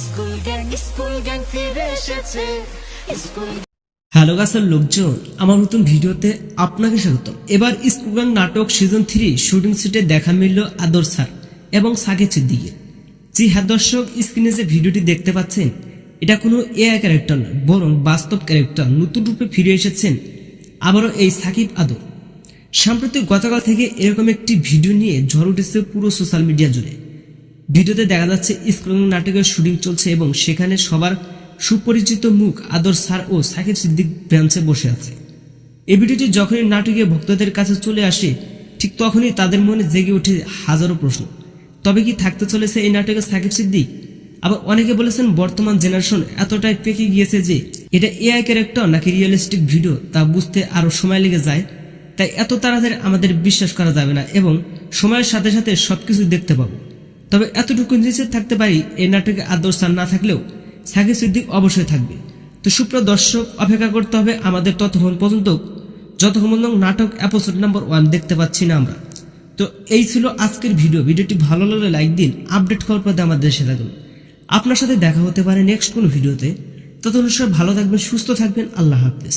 School gang school gang school hello গাছের লোকজন, আমার নতুন ভিডিওতে আপনাকে স্বাগত এবার স্কুগান নাটক সিজন থ্রি শুটিং সেটে দেখা মিলল আদর স্যার এবং সাকিব সিদ্দিকের জি হ্যাঁ দর্শক স্ক্রিনে যে ভিডিওটি দেখতে পাচ্ছেন, এটা কোনো এআই ক্যারেক্টার নয়, বরং বাস্তব ক্যারেক্টার নতুন রূপে ফিরে এসেছেন আবারও এই সাকিব আদর। সাম্প্রতিক গতকাল থেকে এরকম একটি ভিডিও নিয়ে ঝড় উঠেছে পুরো সোশ্যাল মিডিয়া জুড়ে। ভিডিওতে দেখা যাচ্ছে স্কুল নাটকের শুটিং চলছে এবং সেখানে সবার সুপরিচিত মুখ, আদর, স্যার ও সাকিব সিদ্দিক বেঞ্চে বসে আছে। এই ভিডিওটি যখনই নাটকে ভক্তদের কাছে চলে আসে, ঠিক তখনই তাদের মনে জেগে ওঠে হাজারো প্রশ্ন। তবে কি থাকতে চলেছে এই নাটকে সাকিব সিদ্দিক? আবার অনেকে বলেছেন বর্তমান জেনারেশন এতটাই পেকে গিয়েছে যে এটা এআই ক্যারেক্টার নাকি রিয়েলিস্টিক ভিডিও তা বুঝতে আরও সময় লেগে যায়। তাই এত তাড়াতাড়ি আমাদের বিশ্বাস করা যাবে না এবং সময়ের সাথে সাথে সবকিছু দেখতে পাবো। তবে এতটুকু নিশ্চিত থাকতে পারি, এই নাটকে আদর স্থান না থাকলেও সাকিব সিদ্দিক অবশ্যই থাকবে। তো সুপ্রিয় দর্শক, অপেক্ষা করতে হবে আমাদের ততক্ষণ পর্যন্ত। যতক্ষণ নাটক এপিসোড নাম্বার ওয়ান দেখতে পাচ্ছি না আমরা। তো এই ছিল আজকের ভিডিও। ভিডিওটি ভালো লাগলে লাইক দিন আপডেট করার পর আমাদের দেশে থাকুন। আপনার সাথে দেখা হতে পারে নেক্সট কোনো ভিডিওতে। ততক্ষণ সব ভালো থাকবেন, সুস্থ থাকবেন। আল্লাহ হাফিজ।